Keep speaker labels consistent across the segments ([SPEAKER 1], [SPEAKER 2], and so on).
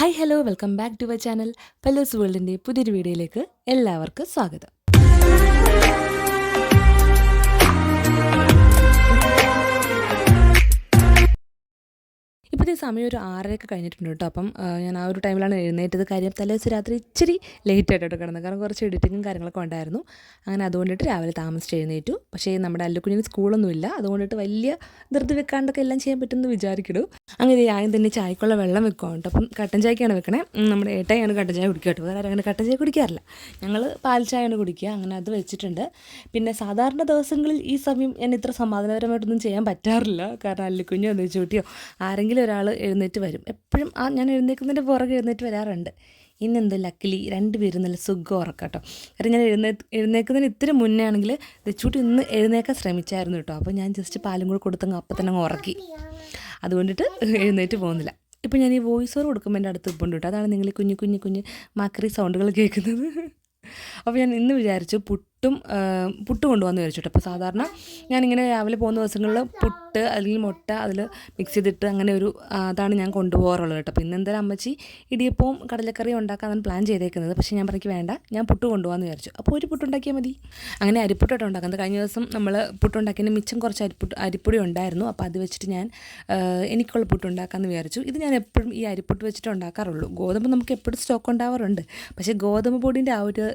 [SPEAKER 1] Hi hello welcome back to our channel പല്ലോസ് വേൾഡിന്റെ പുതിയൊരു വീഡിയോയിലേക്ക് എല്ലാവർക്കും സ്വാഗതം. ഇപ്പോഴത്തെ സമയം ഒരു ആറരയൊക്കെ കഴിഞ്ഞിട്ടുണ്ട് കേട്ടോ. അപ്പം ഞാൻ ആ ഒരു ടൈമിലാണ് എഴുന്നേറ്റത്. കാര്യം തലേദിവസം രാത്രി ഇച്ചിരി ലേറ്റ് ആയിട്ടോ കിടന്നത്. കാരണം കുറച്ച് എഡിറ്റിങ്ങും കാര്യങ്ങളൊക്കെ ഉണ്ടായിരുന്നു. അങ്ങനെ അതുകൊണ്ടിട്ട് രാവിലെ താമസിച്ച് എഴുന്നേറ്റു. പക്ഷേ നമ്മുടെ അല്ലുക്കുഞ്ഞിന് സ്കൂളൊന്നുമില്ല. അതുകൊണ്ടിട്ട് വലിയ ധൃതി വെക്കാണ്ടൊക്കെ എല്ലാം ചെയ്യാൻ പറ്റുമെന്ന് വിചാരിക്കണു. അങ്ങനെ ആദ്യം തന്നെ ചായക്കുള്ള വെള്ളം വെക്കുക കേട്ടോ. അപ്പം കട്ടൻ ചായക്കാണ് വെക്കണേ. നമ്മുടെ ഏട്ടയാണ് കട്ടൻ ചായ കുടിക്കുക കേട്ടോ. വേറെ അങ്ങനെ കട്ടൻ ചായ കുടിക്കാറില്ല. ഞങ്ങൾ പാൽ ചായയാണ് കുടിക്കുക. അങ്ങനെ അത് വെച്ചിട്ടുണ്ട്. പിന്നെ സാധാരണ ദിവസങ്ങളിൽ ഈ സമയം ഞാൻ ഇത്ര സമാധാനപരമായിട്ടൊന്നും ചെയ്യാൻ പറ്റാറില്ല. കാരണം അല്ലിക്കുഞ്ഞോ നെച്ചൂട്ടിയോ ആരെങ്കിലും ഒരാൾ എഴുന്നേറ്റ് വരും. എപ്പോഴും ആ ഞാൻ എഴുന്നേൽക്കുന്നതിന്റെ പുറകെ എഴുന്നേറ്റ് വരാറുണ്ട്. ഇന്നെന്ത് ലക്കിലി രണ്ടുപേരും നല്ല സുഖം ഉറക്കാം കേട്ടോ കാരണം ഞാൻ എഴുന്നേ എഴുന്നേൽക്കുന്നതിന് ഇത്തിരി മുന്നേ ആണെങ്കിൽ തെച്ചൂട്ടി ഇന്ന് എഴുന്നേക്കാൻ ശ്രമിച്ചായിരുന്നു കേട്ടോ. അപ്പോൾ ഞാൻ ജസ്റ്റ് പാലും കൂടെ കൊടുത്തങ്ങ് അപ്പം തന്നെ അങ്ങ് ഉറക്കി. അതുകൊണ്ടിട്ട് എഴുന്നേറ്റ് പോകുന്നില്ല. ഇപ്പം ഞാൻ ഈ വോയിസ് ഓവർ കൊടുക്കുമ്പോൾ എന്റെ അടുത്ത് ഇപ്പം കേട്ടോ. അതാണ് നിങ്ങൾ കുഞ്ഞു കുഞ്ഞു കുഞ്ഞു മാക്രി സൗണ്ടുകൾ കേൾക്കുന്നത്. അപ്പോൾ ഞാൻ ഇന്ന് വിചാരിച്ചു പുട്ടും ആ, പുട്ട് കൊണ്ടുവന്ന് വിചാരിച്ചു അപ്പോൾ സാധാരണ ഞാനിങ്ങനെ രാവിലെ പോകുന്ന ദിവസങ്ങളിൽ പുട്ട് അല്ലെങ്കിൽ മുട്ട അതിൽ മിക്സ് ചെയ്തിട്ട് അങ്ങനെ ഒരു അതാണ് ഞാൻ കൊണ്ടുപോകാറുള്ളത് കേട്ടോ. അപ്പോൾ ഇന്ന് എന്തായാലും അമ്മച്ചി ഇടിയപ്പവും കടലക്കറിയും ഉണ്ടാക്കാനാണ് പ്ലാൻ ചെയ്തേക്കുന്നത്. പക്ഷേ ഞാൻ പറഞ്ഞു വേണ്ട ഞാൻ പുട്ട് കൊണ്ടുപോകാമെന്ന് വിചാരിച്ചു. അപ്പോൾ ഒരു പുട്ടുണ്ടാക്കിയാൽ മതി. അങ്ങനെ അരിപ്പുട്ടായിട്ട് ഉണ്ടാക്കുന്നത്. കഴിഞ്ഞ ദിവസം നമ്മൾ പുട്ടുണ്ടാക്കിയതിന് മിച്ചം കുറച്ച് അരിപ്പുട്ട് അരിപ്പൊടി ഉണ്ടായിരുന്നു. അപ്പോൾ അത് വെച്ചിട്ട് ഞാൻ എനിക്കുള്ള പുട്ട് ഉണ്ടാക്കാമെന്ന് വിചാരിച്ചു. ഇത് ഞാൻ എപ്പോഴും ഈ അരിപ്പുട്ട് വെച്ചിട്ട് ഉണ്ടാക്കാറുള്ളൂ. ഗോതമ്പ് നമുക്ക് എപ്പോഴും സ്റ്റോക്ക് ഉണ്ടാവാറുണ്ട്. പക്ഷേ ഗോതമ്പ് പൊടിന്റെ ആ ഒരു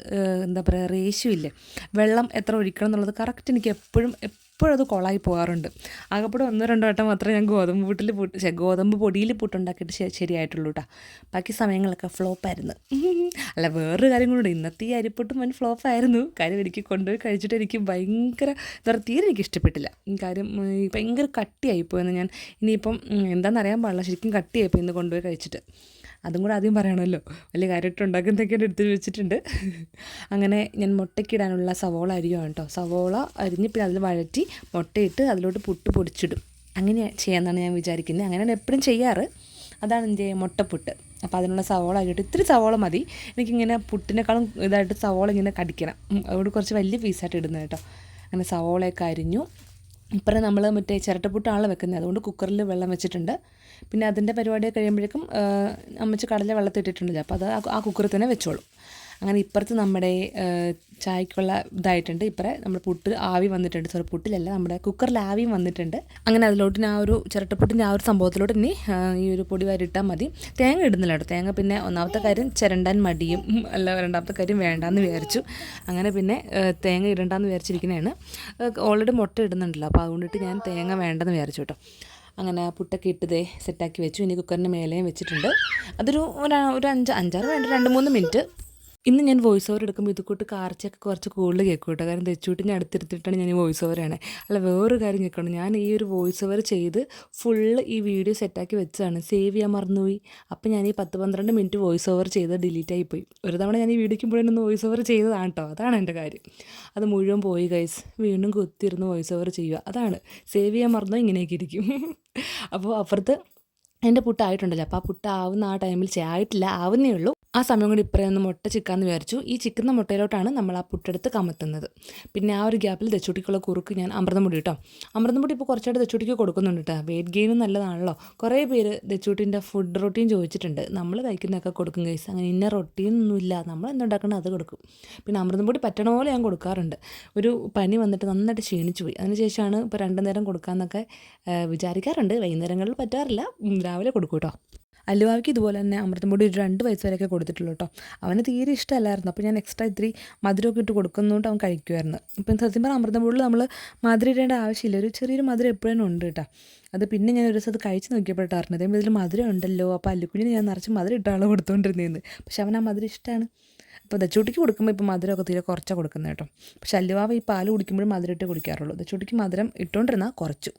[SPEAKER 1] എന്താ പറയുക റേഷ്യോ ഇല്ലേ. വെള്ളം എത്ര ഒഴിക്കണം എന്നുള്ളത് കറക്റ്റ് എനിക്ക് എപ്പോഴും എപ്പോഴും അത് കൊളായി പോകാറുണ്ട്. ആകെപ്പോഴും ഒന്നോ രണ്ടോ വട്ടം മാത്രമേ ഞാൻ ഗോതമ്പ് പൂട്ടിൽ പൂട്ട് ഗോതമ്പ് പൊടിയിൽ പുട്ടുണ്ടാക്കിയിട്ട് ശരിയായിട്ടുള്ളൂ കേട്ടോ ബാക്കി സമയങ്ങളൊക്കെ ഫ്ലോപ്പായിരുന്നു. അല്ല വേറൊരു കാര്യം കൂടെ ഇന്നത്തെ ഈ അരിപ്പൊട്ടും വൻ ഫ്ലോപ്പായിരുന്നു. കാര്യം എനിക്ക് കൊണ്ടുപോയി കഴിച്ചിട്ട് എനിക്ക് ഭയങ്കര എന്താ തീരെ എനിക്ക് ഇഷ്ടപ്പെട്ടില്ല. കാര്യം ഭയങ്കര കട്ടിയായിപ്പോയെന്ന് ഞാൻ ഇനിയിപ്പം എന്താണെന്നറിയാൻ പാടില്ല. ശരിക്കും കട്ടിയായിപ്പോയി ഇന്ന് കൊണ്ടുപോയി കഴിച്ചിട്ട്. അതും കൂടെ ആദ്യം പറയണമല്ലോ. വലിയ കാര്യമായിട്ട് ഉണ്ടാക്കുന്നതൊക്കെ എടുത്ത് വെച്ചിട്ടുണ്ട്. അങ്ങനെ ഞാൻ മുട്ടയ്ക്കിടാനുള്ള സവോള അരിയാണ് കേട്ടോ. സവോള അരിഞ്ഞ് പിന്നെ അതിൽ വഴറ്റി മുട്ടയിട്ട് അതിലോട്ട് പുട്ട് പൊടിച്ചിടും. അങ്ങനെ ചെയ്യാമെന്നാണ് ഞാൻ വിചാരിക്കുന്നത് അങ്ങനെയാണ് എപ്പോഴും ചെയ്യാറ്. അതാണ് എന്റെ മുട്ടപ്പുട്ട്. അപ്പോൾ അതിനുള്ള സവോള ആയിട്ട് ഇത്തിരി സവോള മതി. എനിക്കിങ്ങനെ പുട്ടിനേക്കാളും ഇതായിട്ട് സവോള ഇങ്ങനെ കടിക്കണം. അതുകൊണ്ട് കുറച്ച് വലിയ പീസായിട്ട് ഇടുന്നത് കേട്ടോ. അങ്ങനെ സവോളയൊക്കെ അരിഞ്ഞു. ഇപ്പറേ നമ്മൾ മറ്റേ ചിരട്ടപ്പുട്ടാണല്ലോ വെക്കുന്നത്. അതുകൊണ്ട് കുക്കറിൽ വെള്ളം വെച്ചിട്ടുണ്ട്. പിന്നെ അതിന്റെ പരിപാടി കഴിയുമ്പോഴേക്കും അമ്മച്ച് കടല വെള്ളത്തിട്ടിട്ടുണ്ടല്ലോ അപ്പോൾ അത് ആ കുക്കറിൽ തന്നെ വെച്ചോളും. അങ്ങനെ ഇപ്പുറത്ത് നമ്മുടെ ചായക്കുള്ള ഇതായിട്ടുണ്ട്. ഇപ്പറെ നമ്മൾ പുട്ട് ആവി വന്നിട്ടുണ്ട്. സോറി പുട്ടിലല്ല നമ്മുടെ കുക്കറിൽ ആവിയും വന്നിട്ടുണ്ട്. അങ്ങനെ അതിലോട്ട് ഞാൻ ആ ഒരു ചിരട്ടപ്പുട്ടിന്റെ ആ ഒരു സംഭവത്തിലോട്ട് ഇനി ഈ ഒരു പൊടി വരിട്ടാൽ മതി. തേങ്ങ ഇടുന്നില്ല കേട്ടോ. തേങ്ങ പിന്നെ ഒന്നാമത്തെ കാര്യം ചിരണ്ടാൻ മടിയും അല്ല രണ്ടാമത്തെ കാര്യം വേണ്ടാന്ന് വിചാരിച്ചു. അങ്ങനെ പിന്നെ തേങ്ങ ഇടണ്ടെന്ന് വിചാരിച്ചിരിക്കുന്നതാണ് ഓൾറെഡി മുട്ട ഇടുന്നുണ്ടല്ലോ. അപ്പോൾ അതുകൊണ്ടിട്ട് ഞാൻ തേങ്ങ വേണ്ടെന്ന് വിചാരിച്ചു കേട്ടോ. അങ്ങനെ പുട്ടൊക്കെ ഇട്ടതേ സെറ്റാക്കി വെച്ചു. ഇനി കുക്കറിന്റെ മേലെയും വെച്ചിട്ടുണ്ട്. അതൊരു ഒരു അഞ്ച് അഞ്ചാറ് വേണ്ട രണ്ട് മൂന്ന് മിനിറ്റ്. ഇന്ന് ഞാൻ വോയിസ് ഓവർ എടുക്കുമ്പോൾ ഇതുകൂട്ട് കാർച്ചയൊക്കെ കുറച്ച് കൂടുതൽ കേൾക്കും കേട്ടോ കാരണം തെച്ചുവിട്ട് ഞാൻ അടുത്തിരുത്തിയിട്ടാണ് ഞാൻ ഈ വോയിസ് ഓവർ ആണ് അല്ല വേറൊരു കാര്യം കേൾക്കണം? ഞാൻ ഈ ഒരു വോയിസ് ഓവർ ചെയ്ത് ഫുള്ള് ഈ വീഡിയോ സെറ്റാക്കി വെച്ചതാണ്. സേവ് ചെയ്യാൻ മറന്നുപോയി. അപ്പോൾ ഞാൻ ഈ പത്ത് പന്ത്രണ്ട് മിനിറ്റ് വോയിസ് ഓവർ ചെയ്ത് ഡിലീറ്റ് ആയിപ്പോയി. ഒരു തവണ ഞാൻ ഈ വീഡിയോയ്ക്ക് മുഴുവൻ വോയിസ് ഓവർ ചെയ്തതാണ് കേട്ടോ അതാണ് എന്റെ കാര്യം. അത് മുഴുവൻ പോയി ഗൈസ് വീണ്ടും കുത്തിയിരുന്ന് വോയിസ് ഓവർ ചെയ്യുക. അതാണ്. സേവ് ചെയ്യാൻ മറന്നോ? ഇങ്ങനെയൊക്കെ ഇരിക്കും. അപ്പോൾ അപ്പുറത്ത് എന്റെ പുട്ട് ആയിട്ടുണ്ടല്ലോ അപ്പോൾ ആ പുട്ട് ആവുന്ന ആ ടൈമിൽ ആയിട്ടില്ല. ആവുന്നേ ഉള്ളൂ. ആ സമയം കൊണ്ട് ഇപ്പറേ ഒന്ന് മുട്ട ചിക്കാന്ന് വിചാരിച്ചു. ഈ ചിക്കുന്ന മുട്ടയിലോട്ടാണ് നമ്മൾ ആ പുട്ടെടുത്ത് കമത്തുന്നത്. പിന്നെ ആ ഒരു ഗ്യാപ്പിൽ ദച്ചൂട്ടിക്കുള്ള കുറുക്ക് ഞാൻ അമൃതം മുടി കേട്ടോ അമൃതം മുടി ഇപ്പോൾ കുറച്ചായിട്ട് ദച്ചൂട്ടിക്ക് കൊടുക്കുന്നുണ്ട് കേട്ടോ വെയിറ്റ് ഗെയിനും നല്ലതാണല്ലോ. കുറേ പേര് ദച്ചൂട്ടിന്റെ ഫുഡ് റൊട്ടീൻ ചോദിച്ചിട്ടുണ്ട്. നമ്മൾ കഴിക്കുന്നതൊക്കെ കൊടുക്കും കേസ് അങ്ങനെ ഇന്ന റൊട്ടീനൊന്നുമില്ല നമ്മൾ എന്തുണ്ടാക്കണം അത് കൊടുക്കും. പിന്നെ അമൃതം മുടി പറ്റണ പോലെ ഞാൻ കൊടുക്കാറുണ്ട്. ഒരു പനി വന്നിട്ട് നന്നായിട്ട് ക്ഷീണിച്ചു പോയി. അതിനുശേഷമാണ് ഇപ്പോൾ രണ്ടു നേരം കൊടുക്കാമെന്നൊക്കെ വിചാരിക്കാറുണ്ട്. വൈകുന്നേരങ്ങളിൽ പറ്റാറില്ല. രാവിലെ കൊടുക്കും കേട്ടോ അല്ലുവാവിക്ക് ഇതുപോലെ തന്നെ അമൃതം പൊടി ഒരു രണ്ട് വയസ്സ് വരെയൊക്കെ കൊടുത്തിട്ടുള്ളൂ കേട്ടോ. അവന് തീരെ ഇഷ്ടമല്ലായിരുന്നു. അപ്പോൾ ഞാൻ എക്സ്ട്രാ ഇത്തിരി മധുരമൊക്കെ ഇട്ട് കൊടുക്കുന്നതുകൊണ്ട് അവൻ കഴിക്കുമായിരുന്നു ഇപ്പം സത്യം പറഞ്ഞാൽ അമൃതം നമ്മൾ മധുരം ഇടേണ്ട ആവശ്യമില്ല. ഒരു ചെറിയൊരു മധുരം എപ്പോഴും ഉണ്ട് കേട്ടോ. അത് പിന്നെ ഞാൻ ഒരു ദിവസം അത് കഴിച്ച് നോക്കിയപ്പോഴാണ് അതേപോലെ ഇതിൽ മധുരം ഉണ്ടല്ലോ. അപ്പോൾ അല്ലുക്കുഞ്ഞിന് ഞാൻ നിറച്ച് മധുരം ഇട്ടാളോ കൊടുത്തുകൊണ്ടിരുന്നതെന്ന് പക്ഷെ അവൻ ആ മധുരം ഇഷ്ടമാണ് അപ്പോൾ ദച്ചൂട്ടിക്ക് കൊടുക്കുമ്പോൾ ഇപ്പോൾ മധുരമൊക്കെ തീരെ കുറച്ചാണ് കൊടുക്കുന്നത് കേട്ടോ. പക്ഷെ അല്ലുവാവ ഈ പാൽ കുടിക്കുമ്പോഴും മധുരം ഇട്ട് കുടിക്കാറുള്ളൂ. ദച്ചൂട്ടിക്ക് മധുരം ഇട്ടുകൊണ്ടിരുന്നാൽ കുറച്ചു.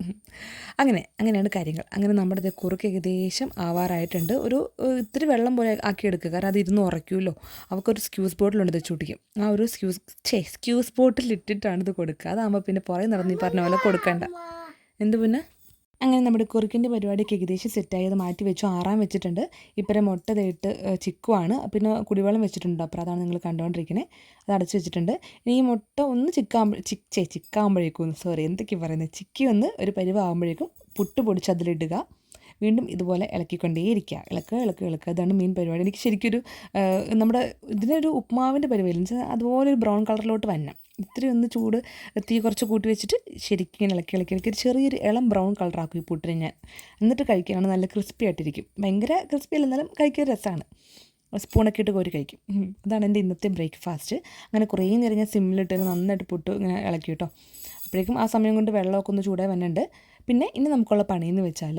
[SPEAKER 1] അങ്ങനെ അങ്ങനെയാണ് കാര്യങ്ങൾ. അങ്ങനെ നമ്മുടെ ഇത് കുറുക്ക് ഏകദേശം ആവാറായിട്ടുണ്ട്. ഒരു ഇത്തിരി വെള്ളം പോലെ ആക്കി എടുക്കുക കാരണം അത് ഇരുന്ന് ഉറയ്ക്കുമല്ലോ. അവൾക്കൊരു സ്ക്യൂസ് ബോട്ടിലുണ്ട് ദച്ചൂട്ടിക്ക്. ആ ഒരു സ്ക്യൂസ് ഛേ സ്ക്യൂസ് ബോട്ടിൽ ഇട്ടിട്ടാണ് ഇത് കൊടുക്കുക. അതാകുമ്പോൾ പിന്നെ പുറകെ നടന്ന് ഈ പറഞ്ഞ പോലെ കൊടുക്കണ്ട. എന്ത് പിന്നെ? അങ്ങനെ നമ്മുടെ കുറുക്കിന്റെ പരിപാടിക്ക് ഏകദേശം സെറ്റായി അത് മാറ്റി വെച്ചു. ആറാൻ വെച്ചിട്ടുണ്ട്. ഇപ്പം മുട്ട തേട്ട് ചിക്കുവാണ്. പിന്നെ കുടിവെള്ളം വെച്ചിട്ടുണ്ട്. അപ്പോൾ അതാണ് നിങ്ങൾ കണ്ടുകൊണ്ടിരിക്കുന്നത് അത് അടച്ച് വെച്ചിട്ടുണ്ട്. ഇനി ഈ മുട്ട ഒന്ന് ചിക്കാകുമ്പോൾ ചിക്കേ ചിക്കാകുമ്പോഴേക്കും സോറി എന്തൊക്കെയാണ് പറയുന്നത് ചിക്കി ഒന്ന് ഒരു പരിവാകുമ്പോഴേക്കും പുട്ട് പൊടിച്ച് അതിലിടുക. വീണ്ടും ഇതുപോലെ ഇളക്കിക്കൊണ്ടേയിരിക്കുക. ഇളക്കുക ഇളക്കുക ഇളക്കുക ഇതാണ് മെയിൻ പരിപാടി. എനിക്ക് ശരിക്കൊരു നമ്മുടെ ഇതിനൊരു ഉപ്മാവിന്റെ പരിപാടി എന്ന് വെച്ചാൽ അതുപോലെ ഒരു ബ്രൗൺ കളറിലോട്ട് വരണം. ഇത്തിരി ഒന്ന് ചൂട് തീ കുറച്ച് കൂട്ടി വെച്ചിട്ട് ശരിക്കും ഇങ്ങനെ ഇളക്കി ഇളക്കി ഇളക്കി. ഒരു ചെറിയൊരു ഇളം ബ്രൗൺ കളറാക്കും ഈ പുട്ടിന് ഞാൻ. എന്നിട്ട് കഴിക്കാനാണ് നല്ല ക്രിസ്പി ആയിട്ടിരിക്കും. ഭയങ്കര ക്രിസ്പി അല്ല എന്നാലും കഴിക്കാൻ രസമാണ് സ്പൂണൊക്കെ ഇട്ട് കോരി കഴിക്കും. അതാണ് എന്റെ ഇന്നത്തെ ബ്രേക്ക്ഫാസ്റ്റ് അങ്ങനെ കുറേ നേരം ഞാൻ സിമ്മിലിട്ട് നന്നായിട്ട് പുട്ട് ഇങ്ങനെ ഇളക്കി കേട്ടോ. അപ്പോഴേക്കും ആ സമയം കൊണ്ട് വെള്ളമൊക്കെ ഒന്ന് ചൂടായി വന്നിട്ടുണ്ട്. പിന്നെ ഇനി നമുക്കുള്ള പണിയെന്ന് വെച്ചാൽ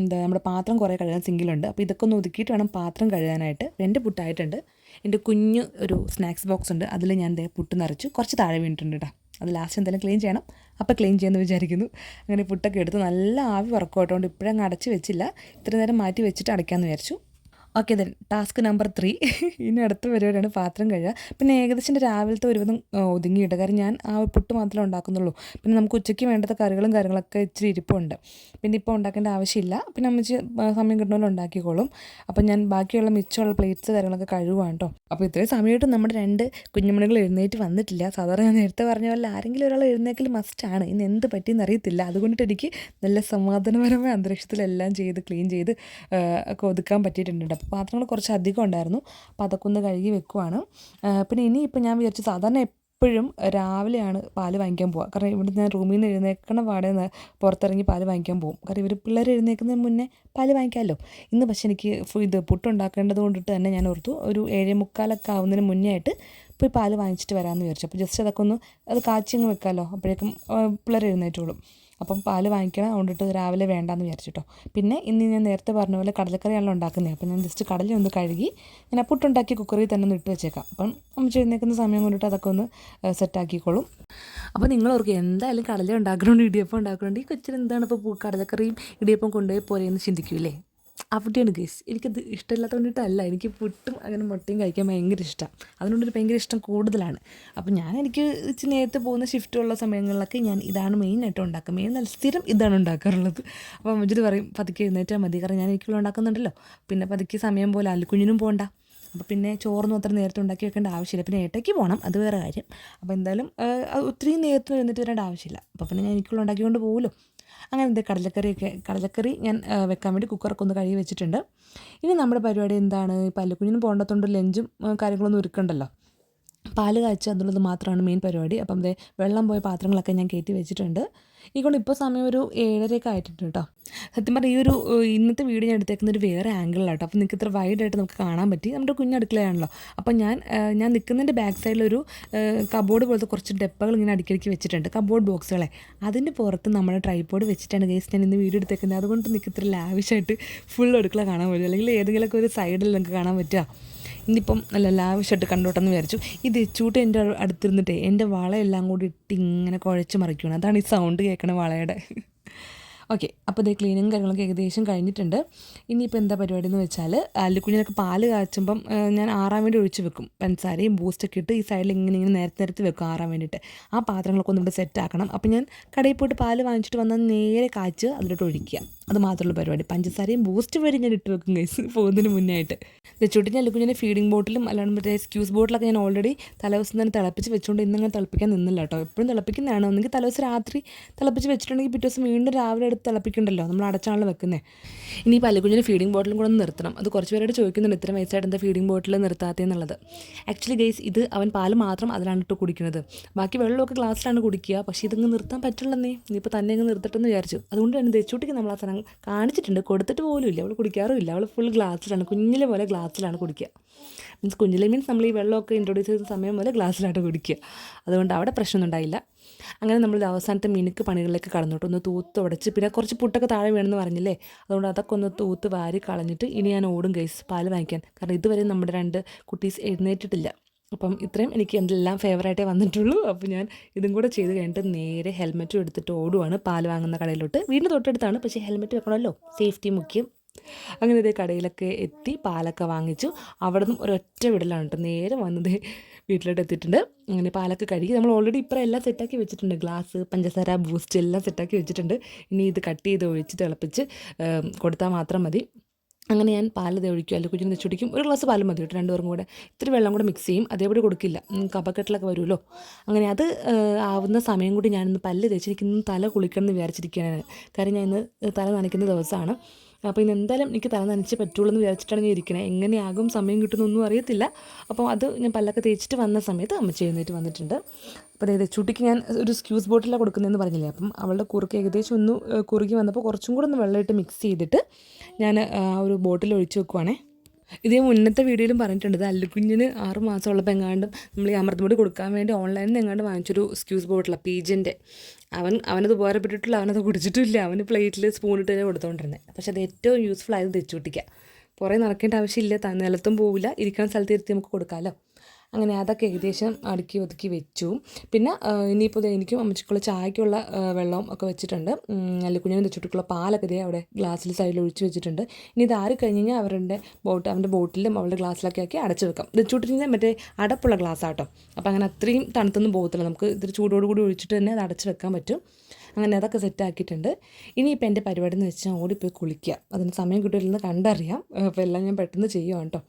[SPEAKER 1] എന്താ നമ്മുടെ പാത്രം കുറേ കഴുകാൻ സിങ്കിലുണ്ട്. അപ്പോൾ ഇതൊക്കെ ഒന്ന് ഒതുക്കിയിട്ട് വേണം പാത്രം കഴുകാനായിട്ട്. രണ്ട് പുട്ടായിട്ടുണ്ട്. എന്റെ കുഞ്ഞ് ഒരു സ്നാക്സ് ബോക്സ് ഉണ്ട്. അതിൽ ഞാൻ ദേ പുട്ട് നിറച്ചു. കുറച്ച് താഴെ വീണിട്ടുണ്ട് കേട്ടോ അത് ലാസ്റ്റ് എന്തായാലും ക്ലീൻ ചെയ്യണം. അപ്പോൾ ക്ലീൻ ചെയ്യുമെന്ന് വിചാരിക്കുന്നു. അങ്ങനെ പുട്ടൊക്കെ എടുത്ത് നല്ല ആവി വർക്കൗട്ടുകൊണ്ട് ഇപ്പോഴങ്ങ് അടച്ച് വെച്ചില്ല. ഇത്ര നേരം മാറ്റി വെച്ചിട്ട് അടയ്ക്കാമെന്ന് വിചാരിച്ചു. Okay then task number three ഇനി അടുത്ത പരിപാടിയാണ് പാത്രം കഴുകുക. പിന്നെ ഏകദേശം രാവിലത്തെ ഒരുവിധം ഒതുങ്ങിയിട്ട് കാര്യം ഞാൻ ആ പുട്ട് മാത്രമേ ഉണ്ടാക്കുന്നുള്ളൂ. പിന്നെ നമുക്ക് ഉച്ചയ്ക്ക് വേണ്ടത് കറികളും കാര്യങ്ങളൊക്കെ ഇച്ചിരി ഇരിപ്പുണ്ട്. പിന്നെ ഇപ്പോൾ ഉണ്ടാക്കേണ്ട ആവശ്യമില്ല. പിന്നെ അമ്മച്ചി സമയം കിട്ടുമ്പോൾ ഉണ്ടാക്കിക്കോളും. അപ്പം ഞാൻ ബാക്കിയുള്ള മിച്ചമുള്ള പ്ലേറ്റ്സ് കാര്യങ്ങളൊക്കെ കഴുകുവാണ് കേട്ടോ. അപ്പോൾ ഇത്രയും സമയമായിട്ട് നമ്മുടെ രണ്ട് കുഞ്ഞുമണികൾ എഴുന്നേറ്റ് വന്നിട്ടില്ല. സാധാരണ ഞാൻ നേരത്തെ പറഞ്ഞ പോലെ ആരെങ്കിലും ഒരാൾ എഴുന്നേക്കൽ മസ്റ്റാണ് ഇന്ന് എന്ത് പറ്റിയെന്ന് അറിയത്തില്ല. അതുകൊണ്ടിട്ട് എനിക്ക് നല്ല സമാധാനപരമായ അന്തരീക്ഷത്തിലെല്ലാം ചെയ്ത് ക്ലീൻ ചെയ്ത് ഒക്കെ ഒതുക്കാൻ പറ്റിയിട്ടുണ്ട് പാത്രങ്ങൾ കുറച്ച് അധികം ഉണ്ടായിരുന്നു. അപ്പോൾ അതൊക്കെ ഒന്ന് കഴുകി വെക്കുവാണ്. പിന്നെ ഇനി ഇപ്പം ഞാൻ വിചാരിച്ചു സാധാരണ എപ്പോഴും രാവിലെയാണ് പാൽ വാങ്ങിക്കാൻ പോവുക. കാരണം ഇവിടെ ഞാൻ റൂമിൽ നിന്ന് എഴുന്നേക്കണ പാടെ പുറത്തിറങ്ങി പാൽ വാങ്ങിക്കാൻ പോകും കാരണം ഇവർ പിള്ളേർ എഴുന്നേക്കുന്നതിന് മുന്നേ പാൽ വാങ്ങിക്കാമല്ലോ. ഇന്ന് പക്ഷേ എനിക്ക് ഇത് പുട്ടുണ്ടാക്കേണ്ടത് കൊണ്ടിട്ട് തന്നെ ഞാൻ ഓർത്തു ഒരു ഏഴേ മുക്കാലൊക്കെ ആവുന്നതിന് മുന്നേ ആയിട്ട് പോയി പാൽ വാങ്ങിച്ചിട്ട് വരാമെന്ന് വിചാരിച്ചു. അപ്പോൾ ജസ്റ്റ് അതൊക്കെ ഒന്ന് അത് കാച്ചി അങ്ങ് വെക്കാമല്ലോ. അപ്പോഴേക്കും പിള്ളേർ എഴുന്നേറ്റോളും. അപ്പം പാൽ വാങ്ങിക്കണം. അതുകൊണ്ടിട്ട് രാവിലെ വേണ്ടാന്ന് വിചാരിച്ചിട്ടോ. പിന്നെ ഇന്ന് ഞാൻ നേരത്തെ പറഞ്ഞ പോലെ കടലക്കറിയാണല്ലോ ഉണ്ടാക്കുന്നത്. അപ്പം ഞാൻ ജസ്റ്റ് കടലിൽ ഒന്ന് കഴുകി ഞാൻ പുട്ടുണ്ടാക്കി കുക്കറിൽ തന്നെ ഒന്ന് ഇട്ട് വെച്ചേക്കാം. അപ്പം അമ്മ ചെയ്യുന്നേക്കുന്ന സമയം കൊണ്ടിട്ട് അതൊക്കെ ഒന്ന് സെറ്റാക്കിക്കോളും അപ്പോൾ നിങ്ങൾ ഓർക്ക് എന്തായാലും കടല ഉണ്ടാക്കണോണ്ട് ഇടിയപ്പം ഉണ്ടാക്കണോണ്ട് ഈ കൊച്ചിന് എന്താണ് ഇപ്പോൾ കടലക്കറിയും ഇടിയപ്പം കൊണ്ടുപോയി പോരെയെന്ന് ചിന്തിക്കൂലേ അവിടെയാണ് ഗേസ് എനിക്കത് ഇഷ്ടമില്ലാത്ത വേണ്ടിയിട്ടല്ല എനിക്ക് പുട്ടും അങ്ങനെ മുട്ടയും കഴിക്കാൻ ഭയങ്കര ഇഷ്ടമാണ് അതിനോടൊരു ഭയങ്കര ഇഷ്ടം കൂടുതലാണ്. അപ്പോൾ ഞാൻ എനിക്ക് ഇച്ചിരി നേരത്തെ പോകുന്ന ഷിഫ്റ്റ് ഉള്ള സമയങ്ങളിലൊക്കെ ഞാൻ ഇതാണ് മെയിനായിട്ട് ഉണ്ടാക്കുക. മെയിൻ നല്ല സ്ഥിരം ഇതാണ് ഉണ്ടാക്കാറുള്ളത്. അപ്പോൾ അമ്മച്ചിട്ട് പറയും പതുക്കെ എഴുന്നേറ്റാൽ മതി. കാരണം ഞാൻ എനിക്കുള്ള ഉണ്ടാക്കുന്നുണ്ടല്ലോ. പിന്നെ പതുക്കെ സമയം പോലെ അല്ലുക്കുഞ്ഞിനും പോകണ്ട അപ്പോൾ പിന്നെ ചോറൊന്നും അത്ര നേരത്തെ ഉണ്ടാക്കി വെക്കേണ്ട ആവശ്യമില്ല. പിന്നെ ഏട്ടയ്ക്ക് പോകണം അത് വേറെ കാര്യം. അപ്പോൾ എന്തായാലും ഒത്തിരി നേരത്തെ എഴുന്നേറ്റ് വരേണ്ട ആവശ്യമില്ല. അപ്പോൾ പിന്നെ ഞാൻ എനിക്കുള്ള ഉണ്ടാക്കിക്കൊണ്ട് പോകുമല്ലോ അങ്ങനെ ഇത് കടലക്കറിയൊക്കെ കടലക്കറി ഞാൻ വെക്കാൻ വേണ്ടി കുക്കറൊക്കെ ഒന്ന് കഴുകി വെച്ചിട്ടുണ്ട്. ഇനി നമ്മുടെ പരിപാടി എന്താണ്? പല്ലുക്കുഞ്ഞിന് പോകേണ്ടതുകൊണ്ട് ലഞ്ചും കാര്യങ്ങളൊന്നും ഒരുക്കണ്ടല്ലോ. പാൽ കാച്ചുക എന്നുള്ളത് മാത്രമാണ് മെയിൻ പരിപാടി. അപ്പം ദേ വെള്ളം പോയ പാത്രങ്ങളൊക്കെ ഞാൻ കയറ്റി വെച്ചിട്ടുണ്ട്. ഈ കൊണ്ട് ഇപ്പോൾ സമയം ഒരു ഏഴരയൊക്കെ ആയിട്ടുണ്ട് കേട്ടോ. സത്യം പറഞ്ഞാൽ ഈ ഒരു ഇന്നത്തെ വീഡിയോ ഞാൻ എടുത്തേക്കുന്ന ഒരു വേറെ ആംഗിളിലാട്ടോ അപ്പോൾ നിങ്ങൾക്ക് ഇത്ര വൈഡായിട്ട് നമുക്ക് കാണാൻ പറ്റി. നമ്മുടെ കുഞ്ഞടുക്കളയാണല്ലോ അപ്പോൾ ഞാൻ ഞാൻ നിൽക്കുന്നതിന്റെ ബാക്ക് സൈഡിലൊരു കബോർഡ് പോലത്തെ കുറച്ച് ഡെപ്പകൾ ഇങ്ങനെ അടുക്കിടയ്ക്ക് വെച്ചിട്ടുണ്ട്. കബോർഡ് ബോക്സുകളെ അതിന്റെ പുറത്ത് നമ്മുടെ ട്രൈപ്പോഡ് വെച്ചിട്ടാണ് ഗേസ് ഞാൻ ഇന്ന് വീഡിയോ എടുത്തേക്കുന്നത്. അതുകൊണ്ട് നിങ്ങൾക്ക് ഇത്ര ലാവിഷായിട്ട് ഫുൾ അടുക്കള കാണാൻ പറ്റും. അല്ലെങ്കിൽ ഏതെങ്കിലുമൊക്കെ ഒരു സൈഡിൽ നിങ്ങൾക്ക് കാണാൻ പറ്റുക. ഇന്നിപ്പം നല്ല ലാവിഷായിട്ട് കണ്ടോട്ടെന്ന് വിചാരിച്ചു. ഇത് ചൂട്ട് എന്റെ അടുത്തിരുന്നിട്ടേ എന്റെ വളയെല്ലാം കൂടി ഇട്ട് ഇങ്ങനെ കുഴച്ച് മറിക്കണം അതാണ് ഈ സൗണ്ട് കേൾക്കണ വളയുടെ. ഓക്കെ അപ്പോൾ ഇതേ ക്ലീനിങ് കാര്യങ്ങളൊക്കെ ഏകദേശം കഴിഞ്ഞിട്ടുണ്ട്. ഇനിയിപ്പോൾ എന്താ പരിപാടി എന്ന് വെച്ചാൽ അല്ലിക്കുഞ്ഞിനൊക്കെ പാൽ കാച്ചുമ്പം ഞാൻ ആറാൻ വേണ്ടി ഒഴിച്ച് വെക്കും. പഞ്ചസാരയും ബൂസ്റ്റൊക്കെ ഇട്ട് ഈ സൈഡിൽ ഇങ്ങനെ ഇങ്ങനെ നേരത്തെ നേരത്തെ വെക്കും ആറാൻ വേണ്ടിയിട്ട്. ആ പാത്രങ്ങളൊക്കെ ഒന്ന് ഇവിടെ സെറ്റ് ആക്കണം. അപ്പോൾ ഞാൻ കടയിൽ പോയിട്ട് പാൽ വാങ്ങിച്ചിട്ട് വന്നാൽ നേരെ കാച്ച് അതിലോട്ട് ഒഴിക്കുക. അത് മാത്രമുള്ള പരിപാടി. പഞ്ചസാരയും ബൂസ്റ്റ് വരെ ഞാൻ ഇട്ട് വെക്കും ഗൈസ് പോകുന്നതിന് മുന്നായിട്ട്. വെച്ചോട്ട് ഞാൻ ലുക്കും ഞാൻ ഫീഡിംഗ് ബോട്ടിലും അല്ലാണ്ട് മറ്റേ സ്ക്യൂസ് ബോട്ടിലൊക്കെ ഞാൻ ഓൾറെഡി തലേദിവസം തന്നെ തിളപ്പിച്ച് വെച്ചുകൊണ്ട് ഇന്നങ്ങനെ തിളപ്പിക്കാൻ നിന്നില്ല കേട്ടോ. എപ്പോഴും തിളപ്പിക്കുന്നതാണ്. ഒന്നെങ്കിൽ തലേദിവസം രാത്രി തിളപ്പിച്ച് വെച്ചിട്ടുണ്ടെങ്കിൽ പിറ്റേ ദിവസം വീണ്ടും രാവിലെ എടുത്ത് തിളപ്പിക്കണ്ടല്ലോ. നമ്മൾ അടച്ചാണല്ലോ വെക്കുന്നത് ഇനി പല്ലുകുഞ്ഞിന് ഫീഡിംഗ് ബോട്ടിലും കൂടെ ഒന്ന് നിർത്തണം. അത് കുറച്ച് പേരോട് ചോദിക്കുന്നുണ്ട് ഇത്ര വയസ്സായിട്ട് എന്താ ഫീഡിംഗ് ബോട്ടിൽ നിർത്താത്തതെന്നുള്ളത് ആക്ച്വലി ഗൈസ് ഇത് അവൻ പാൽ മാത്രം അതിലാണ് ഇട്ട് കുടിക്കുന്നത്. ബാക്കി വെള്ളമൊക്കെ ഗ്ലാസ്സിലാണ് കുടിക്കുക. പക്ഷേ ഇതങ്ങ് നിർത്താൻ പറ്റില്ലെന്നേ. ഇനിയിപ്പോൾ തന്നെ അങ്ങ് നിർത്തട്ടെന്ന് വിചാരിച്ചു. അതുകൊണ്ട് തന്നെ ദച്ചുട്ടിക്ക് നമ്മൾ ആ സാധനം കാണിച്ചിട്ടുണ്ട്. കൊടുത്തിട്ട് പോലും ഇല്ല. അവൾ കുടിക്കാറുമില്ല അവൾ ഫുൾ ഗ്ലാസ്സിലാണ് കുഞ്ഞിലെ പോലെ ഗ്ലാസ്സിലാണ് കുടിക്കുക. മീൻസ് കുഞ്ഞിലെ മീൻസ് നമ്മൾ ഈ വെള്ളമൊക്കെ ഇൻട്രൊഡ്യൂസ് ചെയ്ത സമയം പോലെ ഗ്ലാസ്സിലായിട്ട് കുടിക്കുക. അതുകൊണ്ട് അവിടെ പ്രശ്നമൊന്നും ഉണ്ടായില്ല. അങ്ങനെ നമ്മൾ അവസാനത്തെ മിനുക്ക് പണികളിലേക്ക് കടന്നിട്ട്. ഒന്ന് തൂത്ത് ഉടച്ച് പിന്നെ കുറച്ച് പുട്ടൊക്കെ താഴെ വേണമെന്ന് പറഞ്ഞില്ലേ? അതുകൊണ്ട് അതൊക്കെ ഒന്ന് തൂത്ത് വാരി കളഞ്ഞിട്ട് ഇനി ഞാൻ ഓടും കേസ് പാൽ വാങ്ങിക്കാൻ. കാരണം ഇതുവരെ നമ്മുടെ രണ്ട് കുട്ടീസ് എഴുന്നേറ്റിട്ടില്ല. അപ്പം ഇത്രയും എനിക്ക് എന്തെല്ലാം ഫേവറായിട്ടേ വന്നിട്ടുള്ളൂ. അപ്പോൾ ഞാൻ ഇതും കൂടെ ചെയ്ത് കഴിഞ്ഞിട്ട് നേരെ ഹെൽമെറ്റും എടുത്തിട്ട് ഓടുവാണ്. പാൽ വാങ്ങുന്ന കടയിലോട്ട്. വീടിന് തൊട്ടടുത്താണ്. പക്ഷേ ഹെൽമെറ്റ് വെക്കണമല്ലോ. സേഫ്റ്റി മുഖ്യം. അങ്ങനെ ഇതേ കടയിലൊക്കെ എത്തി പാലൊക്കെ വാങ്ങിച്ചു. അവിടെ നിന്നും ഒരൊറ്റ വിടലാണ് കേട്ടോ. നേരെ വന്നത് വീട്ടിലോട്ട് എത്തിയിട്ടുണ്ട്. അങ്ങനെ പാലൊക്കെ കഴുകി നമ്മൾ ഓൾറെഡി ഇപ്പം എല്ലാം സെറ്റാക്കി വെച്ചിട്ടുണ്ട്. ഗ്ലാസ് പഞ്ചസാര ബൂസ്റ്റ് എല്ലാം സെറ്റാക്കി വെച്ചിട്ടുണ്ട്. ഇനി ഇത് കട്ട് ചെയ്ത് ഒഴിച്ച് തിളപ്പിച്ച് കൊടുത്താൽ മാത്രം മതി. അങ്ങനെ ഞാൻ പാൽ ഒഴിക്കും അല്ലെങ്കിൽ കുഞ്ഞിന് വെച്ചുടിക്കും ഒരു ഗ്ലാസ് പാലും മതി കേട്ടോ രണ്ടുപേർക്കും കൂടെ. ഇത്തിരി വെള്ളം കൂടെ മിക്സ് ചെയ്യും. അതേപടി കൊടുക്കില്ല. കപക്കെട്ടിലൊക്കെ വരുമല്ലോ. അങ്ങനെ അത് ആവുന്ന സമയം കൂടി ഞാനിന്ന് പല്ല് തേച്ച് എനിക്കിന്ന് തല കുളിക്കണം എന്ന് വിചാരിച്ചിരിക്കുകയാണ് കാര്യം ഞാൻ ഇന്ന് തല നനയ്ക്കുന്ന ദിവസമാണ്. അപ്പോൾ ഇന്ന് എന്തായാലും എനിക്ക് തല നനച്ച് പറ്റുള്ളൂ എന്ന് വിചാരിച്ചിട്ടാണ് ഞാൻ ഇരിക്കണേ. എങ്ങനെയാകും സമയം കിട്ടുന്നൊന്നും അറിയത്തില്ല. അപ്പോൾ അത് ഞാൻ പല്ലൊക്കെ തേച്ചിട്ട് വന്ന സമയത്ത് അമ്മ ചെയ്യുന്നതായിട്ട് വന്നിട്ടുണ്ട്. അപ്പോൾ അതായത് ചുട്ടിക്ക് ഞാൻ ഒരു സ്ക്യൂസ് ബോട്ടിലാണ് കൊടുക്കുന്നതെന്ന് പറഞ്ഞില്ലേ? അപ്പം അവളുടെ കുറുക്ക് ഏകദേശം ഒന്ന് കുറുകി വന്നപ്പോൾ കുറച്ചും കൂടെ ഒന്ന് വെള്ളമായിട്ട് മിക്സ് ചെയ്തിട്ട് ഞാൻ ഒരു ബോട്ടിൽ ഒഴിച്ച് വെക്കുവാണേ. ഇതേ മുന്നത്തെ വീഡിയോയിലും പറഞ്ഞിട്ടുണ്ട് അല്ലുകുഞ്ഞിന് ആറ് മാസം ഉള്ളപ്പോൾ എങ്ങാണ്ടും നമ്മൾ ഈ അമൃതമുടി കൊടുക്കാൻ വേണ്ടി ഓൺലൈനിൽ നിന്ന് എങ്ങാണ്ട് വാങ്ങിച്ചൊരു സ്ക്യൂസ് ബോട്ടിലാണ് പീജിന്റെ. അവൻ അവനത് ഉപകാരപ്പെട്ടിട്ടില്ല അവനത് കുടിച്ചിട്ടില്ല അവന് പ്ലേറ്റിൽ സ്പൂൺ സ്പൂണിട്ട് തന്നെ കൊടുത്തുകൊണ്ടിരുന്നത് പക്ഷെ അത് ഏറ്റവും യൂസ്ഫുൾ ആയത് തെച്ചുകൂട്ടിക്കുക പുറേ നടക്കേണ്ട ആവശ്യമില്ല നിലത്തും പോവില്ല ഇരിക്കുന്ന സ്ഥലത്ത് ഇരുത്തി നമുക്ക് കൊടുക്കാമല്ലോ അങ്ങനെ അതൊക്കെ ഏകദേശം അടുക്കി ഒതുക്കി വെച്ചു. പിന്നെ ഇനിയിപ്പോൾ എനിക്കും അമ്മച്ചിക്കുള്ള ചായക്കുള്ള വെള്ളവും വെള്ളം ഒക്കെ വെച്ചിട്ടുണ്ട്. അല്ലിക്കുഞ്ഞിനും വെച്ചിട്ടുള്ള പാലൊക്കെ ഇതേ അവിടെ ഗ്ലാസ്സിൽ സൈഡിൽ ഒഴിച്ച് വെച്ചിട്ടുണ്ട്. ഇനി ഇത് ആറി കഴിഞ്ഞ് കഴിഞ്ഞാൽ അവരുടെ ബോട്ട് അവന്റെ ബോട്ടിലും അവളുടെ ഗ്ലാസ്സിലൊക്കെ ആക്കി അടച്ച് വെക്കാം. ഇത് തെച്ചുട്ടിന് മറ്റേ അടപ്പുള്ള ഗ്ലാസ് ആട്ടോ അപ്പോൾ അങ്ങനെ അത്രയും തണുത്തൊന്നും പോകത്തില്ല. നമുക്ക് ഇത്തിരി ചൂടോടുകൂടി ഒഴിച്ചിട്ട് തന്നെ അത് അടച്ച് വെക്കാൻ പറ്റും. അങ്ങനെ അതൊക്കെ സെറ്റാക്കിയിട്ടുണ്ട് ഇനിയിപ്പോൾ എന്റെ പരിപാടി എന്ന് വെച്ചാൽ ഓടിപ്പോയി കുളിക്കുക. അതിന് സമയം കിട്ടില്ലെന്ന് കണ്ടറിയാം. അപ്പോൾ എല്ലാം ഞാൻ പെട്ടെന്ന് ചെയ്യുക കേട്ടോ.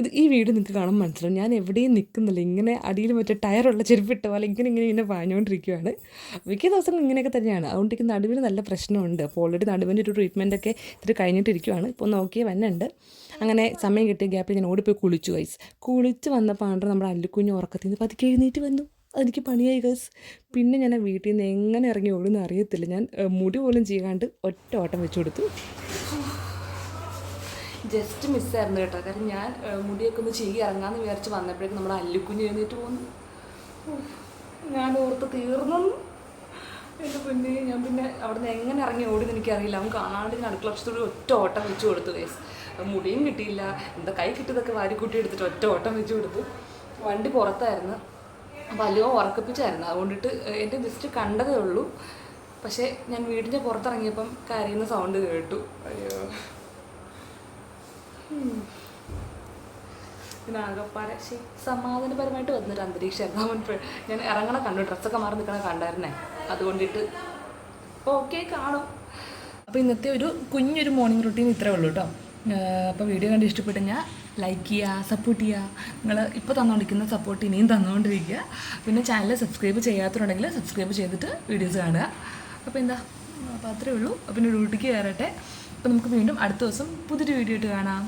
[SPEAKER 1] ഇത് ഈ വീട് നിങ്ങൾക്ക് കാണാൻ മനസ്സിലാവും. ഞാൻ എവിടെയും നിൽക്കുന്നില്ല. ഇങ്ങനെ അടിയിൽ മറ്റേ ടയറുള്ള ചെരുപ്പിട്ട പോലെ ഇങ്ങനെ ഇങ്ങനെ ഇങ്ങനെ പാഞ്ഞുകൊണ്ടിരിക്കുകയാണ് മിക്ക ദിവസങ്ങൾ ഇങ്ങനെയൊക്കെ തന്നെയാണ്. അതുകൊണ്ട് എനിക്ക് നടുവിന് നല്ല പ്രശ്നമുണ്ട്. അപ്പോൾ ഓൾറെഡി നടുവിന്റെ ഒരു ട്രീറ്റ്മെന്റ് ഒക്കെ ഇത്തിരി കഴിഞ്ഞിട്ടിരിക്കുകയാണ് ഇപ്പോൾ നോക്കിയേ വന്നുണ്ട് അങ്ങനെ സമയം കിട്ടിയ ഗ്യാപ്പിൽ ഞാൻ ഓടിപ്പോയി കുളിച്ചു വൈസ് കുളിച്ച് വന്നപ്പോൾ നമ്മുടെ അല്ലുക്കുഞ്ഞ് ഉറക്കത്തിൽ നിന്ന് പതുക്കെ എഴുന്നേറ്റ് വന്നു. അതെനിക്ക് പണിയായി ഗസ് പിന്നെ ഞാൻ ആ വീട്ടിൽ നിന്ന് എങ്ങനെ ഇറങ്ങി ഓടുന്ന അറിയത്തില്ല. ഞാൻ മുടി പോലും ചെയ്യാണ്ട് ഒറ്റ ഓട്ടം വെച്ചു കൊടുത്തു. ജസ്റ്റ് മിസ്സായിരുന്നു കേട്ടോ. കാരണം ഞാൻ മുടിയൊക്കെ ഒന്ന് ചെയ്യി ഇറങ്ങാമെന്ന് വിചാരിച്ച് വന്നപ്പോഴേക്കും നമ്മുടെ അല്ലുക്കുഞ്ഞ് എഴുന്നേറ്റ് പോകുന്നു ഞാൻ ഓർത്ത് തീർന്നു. എന്റെ പിന്നെ ഞാൻ പിന്നെ അവിടെ നിന്ന് എങ്ങനെ ഇറങ്ങി ഓടിയെന്ന് എനിക്കറിയില്ല. അവൻ കാണാണ്ട് ഞാൻ അടുക്കള വശത്തോട് ഒറ്റ ഓട്ടം വെച്ച് കൊടുത്തു ഗസ് മുടിയും കിട്ടിയില്ല. എന്താ കൈ കിട്ടിയതൊക്കെ വാരിക്കൂട്ടി എടുത്തിട്ട് ഒറ്റ ഓട്ടം വെച്ച് കൊടുത്തു. വണ്ടി പുറത്തായിരുന്നു. അല്ലോ ഉറക്കപ്പിച്ചായിരുന്നു. അതുകൊണ്ടിട്ട് എന്റെ ജസ്റ്റ് കണ്ടതേ ഉള്ളൂ. പക്ഷേ ഞാൻ വീടിന്റെ പുറത്തിറങ്ങിയപ്പം കരയുന്ന സൗണ്ട് കേട്ടു. അയ്യോ. പിന്നെ ആകപ്പാടെ ശരി സമാധാനപരമായിട്ട് വന്നൊരു അന്തരീക്ഷമായിരുന്നു. അവൻ ഞാൻ ഇറങ്ങണ കണ്ടു ഡ്രസ്സൊക്കെ മാറി നിൽക്കണ കണ്ടായിരുന്നേ. അതുകൊണ്ടിട്ട് ഓക്കെ കാണും. അപ്പോൾ ഇന്നത്തെ ഒരു കുഞ്ഞൊരു മോർണിംഗ് റുട്ടീൻ ഇത്രേ ഉള്ളൂ കേട്ടോ അപ്പോൾ വീഡിയോ കണ്ട് ഇഷ്ടപ്പെട്ടു ഞാൻ ലൈക്ക് ചെയ്യുക സപ്പോർട്ട് ചെയ്യുക നിങ്ങൾ ഇപ്പോൾ തന്നുകൊണ്ടിരിക്കുന്ന സപ്പോർട്ട് ഇനിയും തന്നുകൊണ്ടിരിക്കുക പിന്നെ ചാനൽ സബ്സ്ക്രൈബ് ചെയ്യാത്തതുണ്ടെങ്കിൽ സബ്സ്ക്രൈബ് ചെയ്തിട്ട് വീഡിയോസ് കാണുക. അപ്പോൾ എന്താ? അപ്പോൾ അത്രേ ഉള്ളൂ. പിന്നെ ഡ്യൂട്ടിക്ക് കയറട്ടെ. അപ്പോൾ നമുക്ക് വീണ്ടും അടുത്ത ദിവസം പുതിയൊരു വീഡിയോ ആയിട്ട് കാണാം.